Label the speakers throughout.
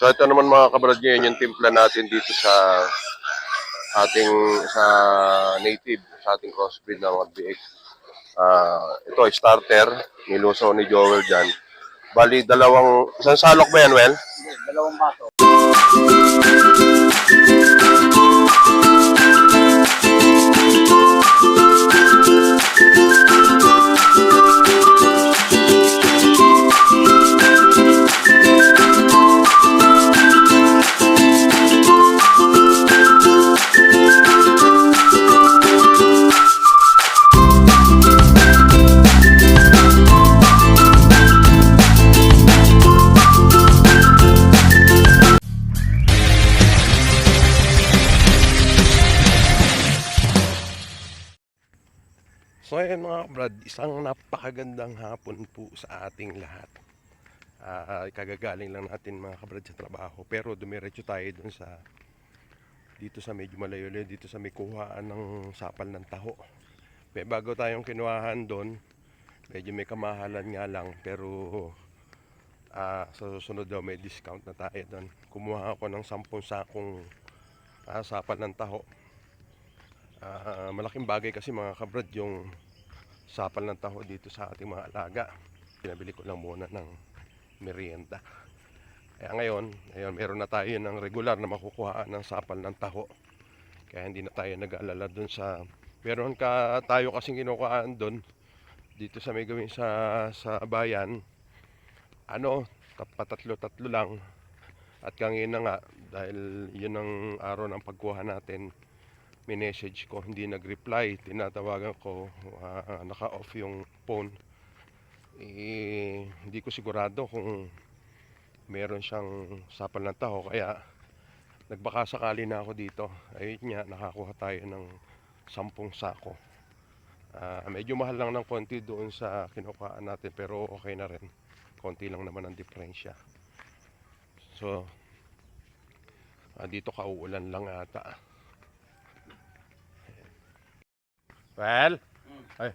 Speaker 1: So ito naman mga kabrad ngayon yung timpla natin dito sa ating sa native, sa ating crossbreed ng RBX. Ah, ito starter, niluso ni Joel dyan. Bali, dalawang, isang salok ba yan, Well?
Speaker 2: Dalawang baso.
Speaker 1: So ayan mga brad, isang napakagandang hapon po sa ating lahat. Ah, kagagaling lang natin mga kabrad sa trabaho pero dumiretso tayo dun sa dito sa medyo malayo dito sa may kuhaan ng sapal ng taho. May bago tayong kinuhahan doon. Medyo may kamahalan nga lang pero ah, sa susunod daw may discount na tayo doon. Kumuha ako ng 10 sakong ah, sapal ng taho. Ah, malaking bagay kasi mga kabrad yung sapal ng taho dito sa ating mga alaga. Pinabili ko lang muna ng merienda. Kaya ngayon, ayun, meron na tayo ng regular na makukuhaan ng sapal ng taho. Kaya hindi na tayo nag-aalala dun sa... Meron ka tayo kasing kinukuhaan dun dito sa may gawin sa, sa bayan. Ano, tat- patatlo-tatlo lang. At kangina nga, dahil yun ang araw ng pagkuha natin, minessage ko, hindi nag-reply, tinatawagan ko, ah, naka-off yung phone. Eh, hindi ko sigurado kung meron siyang sapal ng taho, kaya nagbaka sakali na ako dito. Ayun nga, nakakuha tayo ng sampung sako. Ah, medyo mahal lang ng konti doon sa kinukuhaan natin, pero okay na rin. Konti lang naman ang diferensya. So, ah, dito kauulan lang ata. Well, ay,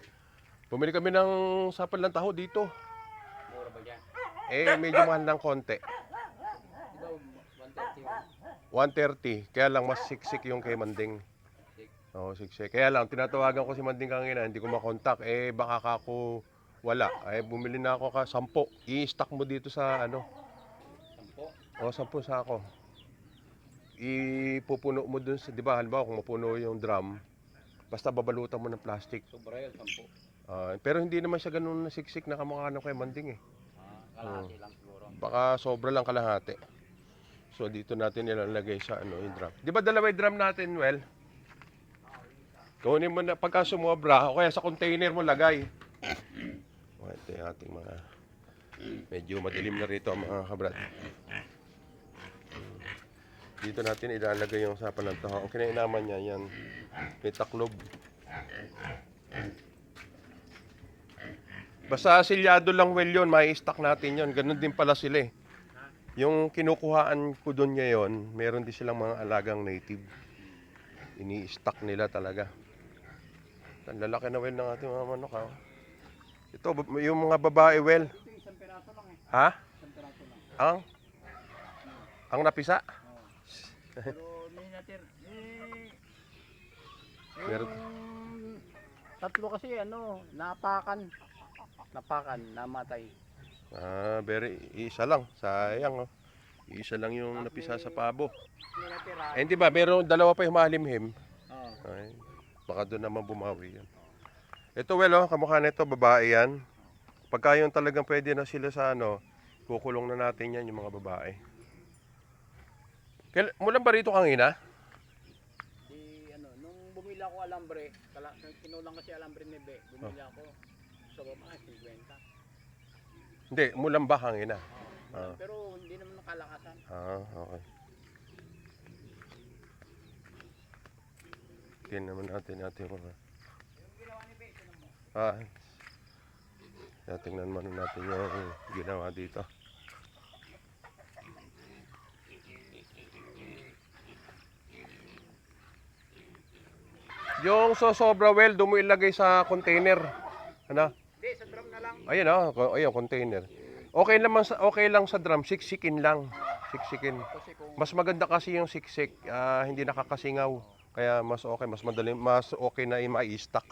Speaker 1: bumili kami ng sapal ng taho dito.
Speaker 2: Mura ba yan?
Speaker 1: Eh, medyo mahal ng konti.
Speaker 2: Ito, 130
Speaker 1: 130. Kaya lang mas siksik yung kay Manding. Oo, siksik. Kaya lang, tinatawagan ko si Manding kanina, hindi ko makontak. Eh, baka kako wala. Eh, bumili na ako ka 10. I-stack mo dito sa ano.
Speaker 2: 10.
Speaker 1: O, 10 sa ako. Ipupuno mo dun sa, di ba, halimbawa kung mapuno yung drum, basta babalutan mo ng plastic.
Speaker 2: Sobra yun, 10.
Speaker 1: Ah, pero hindi naman siya ganun na siksik na kamukha ng kay Manding eh.
Speaker 2: Ah, kalahati lang siguro.
Speaker 1: Baka sobra lang kalahati. So dito natin ilalagay sa ano yung drum. Di ba dalawa yung drum natin, Well? Kunin mo na pagka sumobra o kaya sa container mo lagay. O, ito yung ating mga medyo madilim na rito mga kabrad. Dito natin ilalagay yung sapal ng taho. Ang kinainaman niya yan, may taklob. Basta silyado lang well yun, may stock natin yun. Ganun din pala sila eh. Yung kinukuhaan ko doon ngayon, meron din silang mga alagang native. Ini-stock nila talaga. Ang lalaki na well ng ating mga manok ha. Ito, yung mga babae well.
Speaker 2: Isang lang eh.
Speaker 1: Ha?
Speaker 2: Isang lang.
Speaker 1: Ang? Ang napisa?
Speaker 2: Pero may natir. Eh, tatlo kasi ano, napakan. Napakan, namatay.
Speaker 1: Ah, very, isa lang. Sayang oh. Isa lang yung napisa sa pabo.
Speaker 2: May natira.
Speaker 1: Eh, di ba, meron dalawa pa yung malimhim.
Speaker 2: Oo.
Speaker 1: Ay, baka doon naman bumawi yan. Ito, well, oh, kamukha nito, babae yan. Pagka yung talagang pwede na sila sa ano, kukulong na natin yan yung mga babae. Kail mulan ba rito kangina?
Speaker 2: Di ano, nung bumili ako alambre, kala, kinulang kasi alambre ni Be, bumili ako sa baba, 50.
Speaker 1: Hindi, mulan ba kangina? Ah.
Speaker 2: Pero hindi naman nakalakasan.
Speaker 1: Ah, okay. Tingnan naman natin natin mga... Ah, tingnan naman natin yung ginawa dito. Yung so sobra well, doon mo ilagay sa container. Ano?
Speaker 2: Hindi, sa drum na lang.
Speaker 1: Ayun oh, ayun container. Okay naman sa okay lang sa drum, siksikin lang. siksikin. Mas maganda kasi yung siksik, ah, hindi nakakasingaw. Kaya mas okay, mas madali, mas okay na i-stock.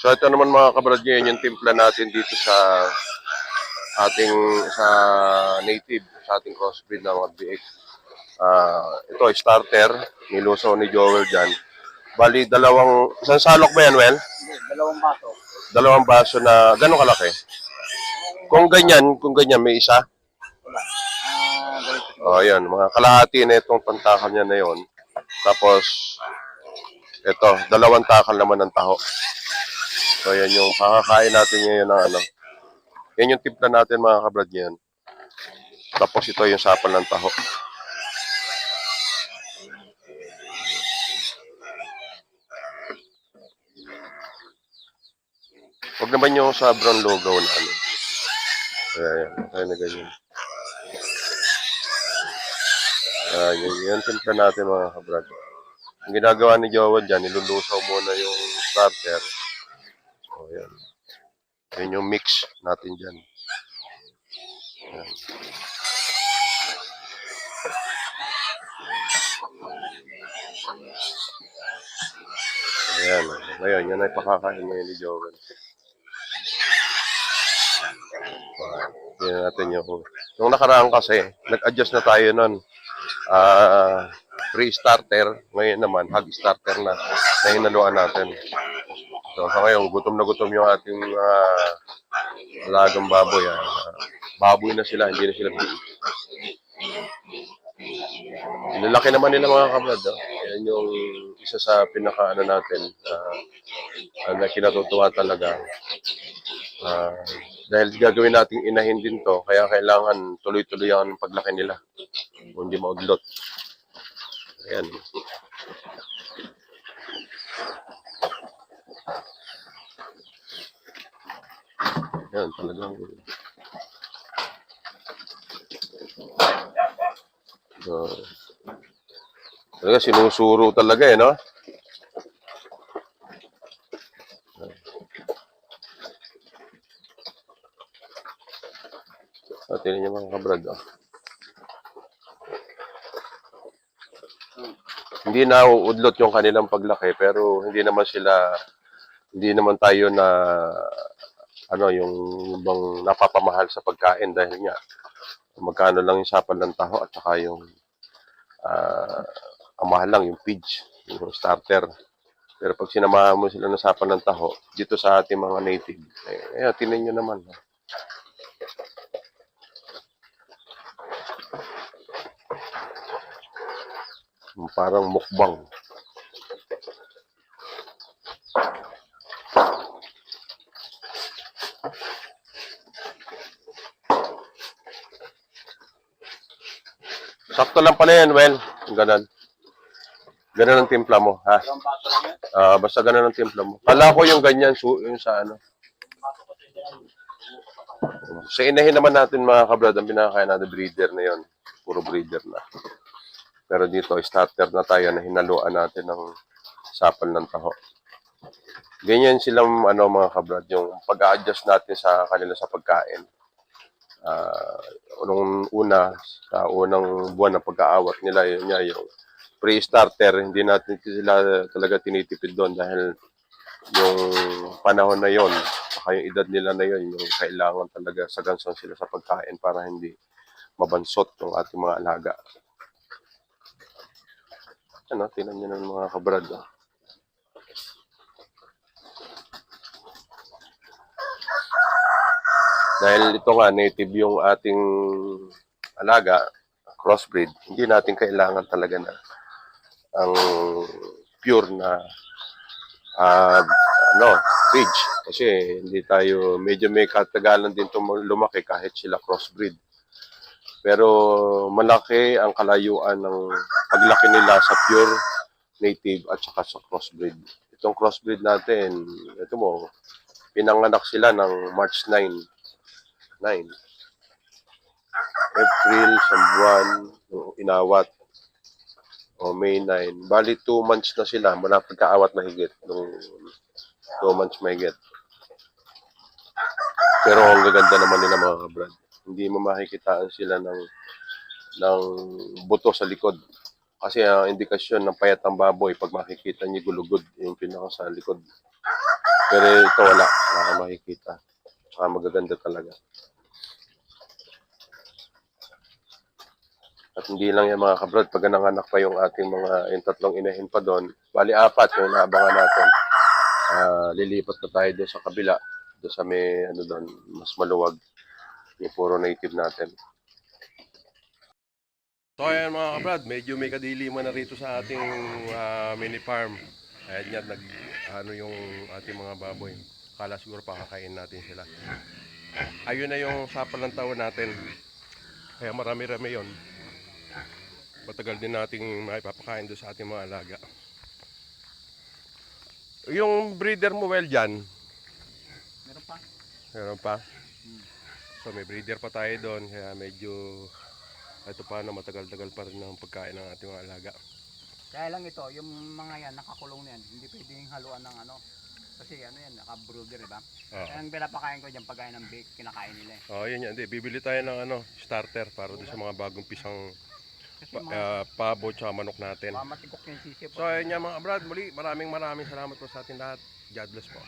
Speaker 1: So ito naman mga kabrad ngayon yung timpla natin dito sa ating sa native, sa ating crossbreed na mga BX. Ah, ito starter, nilusaw ni Joel dyan. Bali, dalawang, isang salok ba yan, Well?
Speaker 2: dalawang baso.
Speaker 1: Dalawang baso na gano'ng kalaki? Kung ganyan, kung ganyan, may isa.
Speaker 2: Wala. Ah,
Speaker 1: oh, yan. Mga kalahati na itong pantakal niya na yon. Tapos, ito, dalawang takal naman ng taho. So, yan yung pakakain natin ngayon ng ano. Yan yung timpla natin mga kabrad ngayon. Tapos ito yung sapal ng taho. Huwag naman yung sa brown logo na ano. Ayan, kaya na ganyan. Ah, yun, yun timpla natin mga kabrad. Ang ginagawa ni Jowan dyan, nilulusaw muna yung starter. So, yan. Yun yung mix natin dyan. Yan. Ayan. Ngayon, yan ay pakakain ngayon ni Jowan. Yan natin yung... Nung nakaraan kasi, nag-adjust na tayo nun. Ah, pre-starter. Ngayon naman, hog starter na. Na hinaluan natin. So, sa ngayon, gutom na gutom yung ating uh, alagang baboy. Ah. baboy na sila, hindi na sila. Nilalaki naman nila mga kabrad. Oh. Yan yung isa sa pinaka ano natin ah, na kinatutuwa talaga. Ah, dahil gagawin nating inahin din to, kaya kailangan tuloy-tuloy ang paglaki nila. Kung hindi maudlot. Ayan. Ayan, talagang... So, talaga sinusuro talaga eh, no? So, tingnan niyo mga kabrad, oh. Hindi na uudlot yung kanilang paglaki, pero hindi naman sila, hindi naman tayo na, ano, yung bang napapamahal sa pagkain dahil nga, magkano lang yung sapal ng taho at saka yung, ah, ang mahal lang yung pidge, yung starter. Pero pag sinamahan mo sila ng sapal ng taho, dito sa ating mga native, eh, eh tinan nyo naman. oh. Yung Parang mukbang. Sakto lang pala yan, Well. Ganon. Ganon ang timpla mo, ha? Ah, basta ganon ang timpla mo. Kala ko yung ganyan, su yung sa ano. Sa inahin naman natin mga kabrad, ang pinakakain natin breeder na yon Puro breeder na. Pero dito, starter na tayo na hinaluan natin ng sapal ng taho. Ganyan silang ano mga kabrad, yung pag-adjust natin sa kanila sa pagkain. Ah, unang una, sa unang buwan ng pag-aawat nila, yun nga yung pre-starter, hindi natin sila talaga tinitipid doon dahil yung panahon na yon saka yung edad nila na yon yung kailangan talaga sagansan sila sa pagkain para hindi mabansot ng ating mga alaga. Ano, tinan nyo ng mga kabrad. ah. Dahil ito nga, native yung ating alaga, crossbreed, hindi natin kailangan talaga na ang pure na ah, ano, feeds. Kasi hindi tayo, medyo may katagalan din itong lumaki kahit sila crossbreed. Pero malaki ang kalayuan ng paglaki nila sa pure native at saka sa crossbreed. Itong crossbreed natin, ito mo, pinanganak sila ng March 9. 9. April, nung inawat. O May 9. Bali, 2 months na sila. Mula pagkaawat na higit. Nung 2 months mahigit. Pero ang gaganda naman nila mga kabrad. Hindi mo makikitaan sila ng ng buto sa likod. Kasi ang indikasyon ng payat ng baboy, pag makikita niyo gulugod, yung pinaka sa likod. Pero ito wala, wala kang makikita. Saka magaganda talaga. At hindi lang yan mga kabrad, pag nanganak pa yung ating mga, yung tatlong inahin pa doon, bali apat yung naabangan natin. Ah, lilipat na tayo doon sa kabila, doon sa may, ano doon, mas maluwag, yung puro native natin. So ayan mga kabrad, medyo may kadiliman na rito sa ating ah, mini farm. Ayan yan, nag, ano yung ating mga baboy. Kala siguro pakakain natin sila. Ayun na yung sapal ng taon natin. Kaya marami-rami yon. Matagal din nating maipapakain doon sa ating mga alaga. Yung breeder mo well dyan,
Speaker 2: Meron pa.
Speaker 1: meron pa. So may breeder pa tayo doon, kaya medyo ito pa na matagal-tagal pa rin ang pagkain ng ating mga alaga.
Speaker 2: Kaya lang ito, yung mga yan, nakakulong na yan, hindi pwedeng haluan ng ano. Kasi ano yan, naka-brooder, diba?
Speaker 1: Oo.
Speaker 2: Kaya ang pinapakain ko dyan, pagkain ng bake, kinakain nila eh.
Speaker 1: Oh, yun yan. Hindi, bibili tayo ng ano, starter para doon sa mga bagong pisang
Speaker 2: Kasi
Speaker 1: pa,
Speaker 2: mga,
Speaker 1: ah, pabo at manok natin.
Speaker 2: mamatikok yung sisip.
Speaker 1: So ayun nga mga brad, muli maraming maraming salamat po sa ating lahat. God bless po.